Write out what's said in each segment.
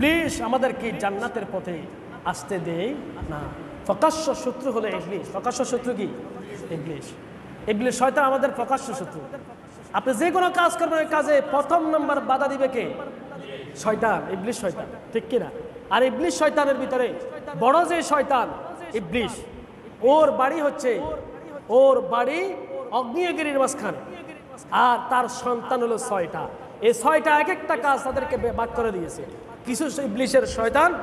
ইবলিশ আমাদেরকে জান্নাতের পথে আসতে দেয় না। প্রকাশ্য শত্রু হলো ইবলিশ। প্রকাশ্য শত্রু কি? ইবলিশ। ইবলিশ শয়তান আমাদের প্রকাশ্য শত্রু। আপনি যে কোনো কাজ করবেন ওই কাজে প্রথম নম্বর বাধা দিবে কে? শয়তান, ইবলিশ শয়তান। ঠিক কিনা? আর ইবলিশ শয়তানের ভিতরে বড় যে শয়তান, ইবলিশ। ওর বাড়ি হচ্ছে, ওর বাড়ি অগ্নিয়গিরির মাঝখানে। আর তার সন্তান হলো ছয়টা। এই ছয়টা এক একটা কাজ তাদেরকে বে- ভাগ করে দিয়েছে। কিছু ইবলিশের শয়তান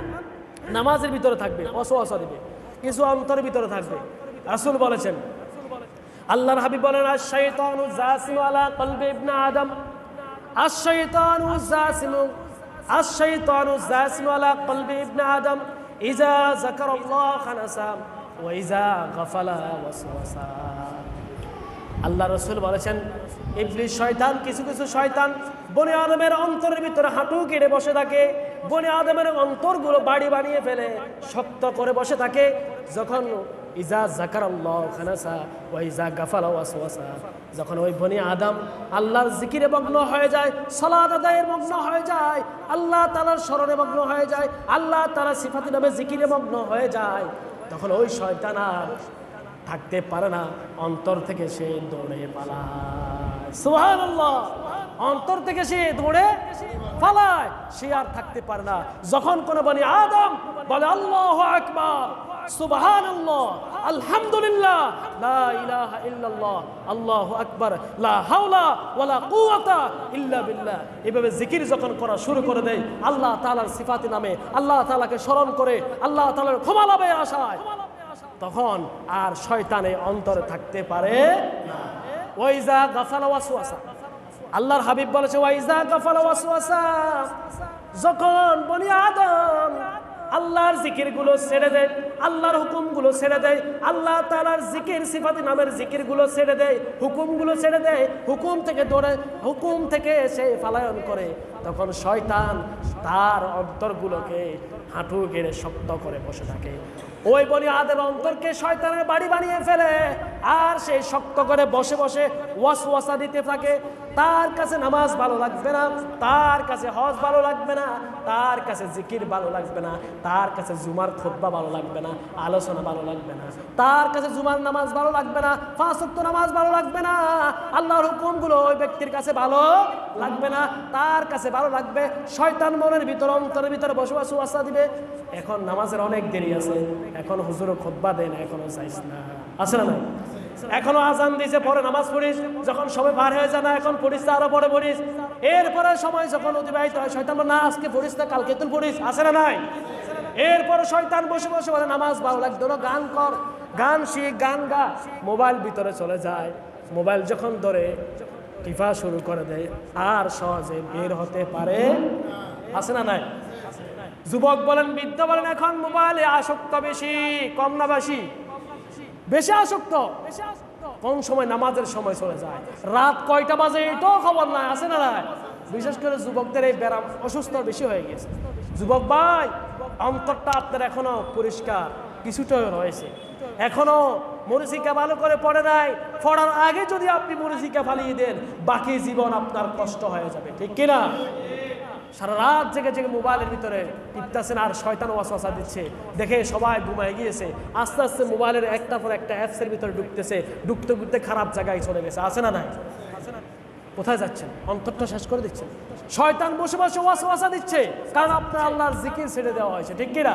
নামাজের ভিতরে থাকবে অসোয়াশা দিবে। কিছু অন্তরের ভিতরে থাকবে। রাসূল বলেছেন, আল্লাহর হাবিব বলেন, আশ-শাইতানু জাসিমু আলা আদম। ইবনে আদম। ইজা যাকারাল্লাহ খানাসা আল্লাহ রসুল বলেছেন ইবলিশ শয়তান, কিছু কিছু শয়তান বনে আদমের অন্তরের ভিতরে হাঁটু কেড়ে বসে থাকে। বনে আদমের অন্তরগুলো বাড়ি বানিয়ে ফেলে, শক্ত করে বসে থাকে। যখন ইজা জাকার আল্লাহ ও ইজা গাফালা যখন ওই বনি আদম আল্লাহর জিকিরে মগ্ন হয়ে যায় সালাদ আদায়ের মগ্ন হয়ে যায়, আল্লাহ তালার স্মরণে মগ্ন হয়ে যায়, আল্লাহ তালা সিফাতি নামে জিকিরে মগ্ন হয়ে যায়, তখন ওই শয়তান আর থাকতে পারে না, অন্তর থেকে সে দৌড়ে পালায়। সুহান অন্তর থেকে সে দৌড়ে পালায়। সে আর থাকতে পারে না। যখন কোন বনি আদম বলে, আল্লাহ আকবার! আলহামদুলিল্লাহ! আল্লাহু ইল্লা বিল্লাহ! এভাবে জিকির যখন করা শুরু করে দেয়, আল্লাহ সিফাতি নামে, আল্লাহ তাআলাকে স্মরণ করে, আল্লাহ তাআলার ক্ষমা লাভের আশায় তখন আর শয়তানে অন্তরে থাকতে পারে ওয়াইজা গাফালা ওয়াসওয়াসা আল্লাহর হাবিব বলেছে, ওয়াইজা গাফালা ওয়াসওয়াসা যখন বনি আদম আল্লাহর জিকিরগুলো ছেড়ে দেয়, আল্লাহর হুকুমগুলো ছেড়ে দেয়, আল্লাহ তালার জিকির, সিফাতি নামের জিকিরগুলো ছেড়ে দেয় হুকুমগুলো ছেড়ে দেয়, হুকুম থেকে দৌড়ে, হুকুম থেকে সে পালায়ন করে, তখন শয়তান তার অন্তরগুলোকে হাঁটু গেড়ে শক্ত করে বসে থাকে। ওই বনি আদের অন্তরকে শয়তানের বাড়ি বানিয়ে ফেলে। আর সে শক্ত করে বসে বসে ওয়াসওয়াসা দিতে থাকে। তার কাছে নামাজ ভালো লাগবে না, তার কাছে হজ ভালো লাগবে না, তার কাছে জিকির ভালো লাগবে না, তার কাছে জুমার খোদ্া ভালো লাগবে না, আলোচনা ভালো লাগবে না, তার কাছে জুমার নামাজ ভালো লাগবে না ওয়াক্ত নামাজ ভালো লাগবে না, আল্লাহর হুকুমগুলো ওই ব্যক্তির কাছে ভালো লাগবে না, তার কাছে ভালো লাগবে, শয়তান মনের ভিতর, অন্তরের ভিতরে বসবাস ওয়াসা দিবে। এখন নামাজের অনেক দেরি আছে। এখন হুজুরও খোদ্া দেয় না এখনও চাইছ না। আছে না নাই? এখনও আজান দিয়েছে, পরে নামাজ পড়িস, যখন সময় পার হয়ে যায় না, এখন পড়িস, আরও পরে পড়িস। এরপরে সময় যখন অতিবাহিত হয়, শয়তান না, আজকে পড়িস না, কালকে তুই পড়িস। আছে না নাই? এরপরে শয়তান বসে বসে বলে, নামাজ ভালো লাগতো না গান কর, গান শিখ, গান গা। মোবাইল ভিতরে চলে যায়। মোবাইল যখন ধরে, টিফা শুরু করে দেয়, আর সহজে বের হতে পারে। আছে না নাই? যুবক বলেন, বৃদ্ধ বলেন, এখন মোবাইলে আসক্ত বেশি, কম না বেশি? বেশি আসক্ত? কোন সময় নামাজের সময় চলে যায়? রাত কয়টা বাজে এটাও খবর নাই, আছে না নাই? বিশেষ করে যুবকদের এই ব্যারাম অসুস্থ বেশি হয়ে গেছে। যুবক ভাই, অন্তরটা আপনার এখনও পরিষ্কার, কিছুটা রয়েছে। এখনও মরিচিকা ভালো করে পড়ে নাই, পড়ার আগে যদি আপনি মরিচিকা ফালিয়ে দেন, বাকি জীবন আপনার কষ্ট হয়ে যাবে, ঠিক কিনা? সারা রাত জেগে জেগে মোবাইলের ভিতরে টিপতেছেন আর শয়তান ওয়াসওয়াসা দিচ্ছে। দেখে সবাই ঘুমায় গিয়েছে। আস্তে আস্তে মোবাইলের একটা পর একটা অ্যাপসের ভিতরে ঢুকতেছে। ঢুকতে ঢুকতে খারাপ জায়গায় চলে গেছে। আছে না নাই? কোথায় যাচ্ছেন? অন্তরটা শেষ করে দিচ্ছেন। শয়তান বসে বসে ওয়াসওয়াসা দিচ্ছে। কারণ আপনার আল্লাহর জিকির ছেড়ে দেওয়া হয়েছে। ঠিক কিনা?